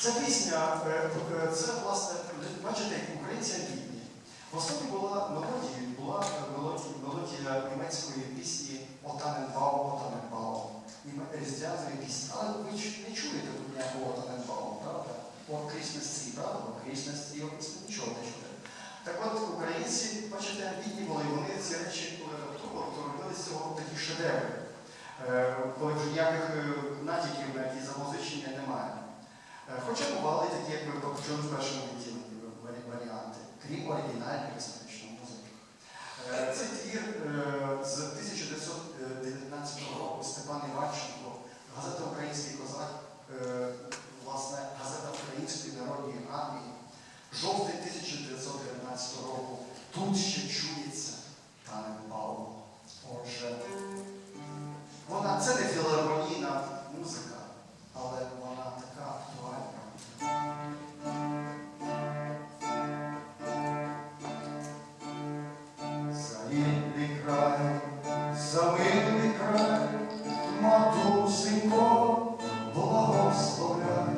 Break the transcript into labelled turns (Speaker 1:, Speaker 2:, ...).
Speaker 1: Ця пісня, е, е, це власне, бачите, українці бідні. В основі була мелодія, була мелодія, німецької пісні Отаненбау, Отаненбау. Різдвяної пісні. Але ви не чуєте тут ніякого Отаненбау, правда? О Christmas Tree, правда? О Christmas Tree, о Christmas нічого не чуєте. Так от українці, бачите, бідні були, вони ці речі, коли робили з цього такі шедеври. Е, Коли ніяких Е, хоча бували такі, як ми почули в першому відділенні варіанти, крім оригінальних класичної музики. Е, це твір е, з 1919 року Степан Іванченко, газета Український козак, власне, газета Української народної армії, жовтий 1919 року. Тут ще чується Танен Павло. Отже, за милий край, матусенько, благословляй.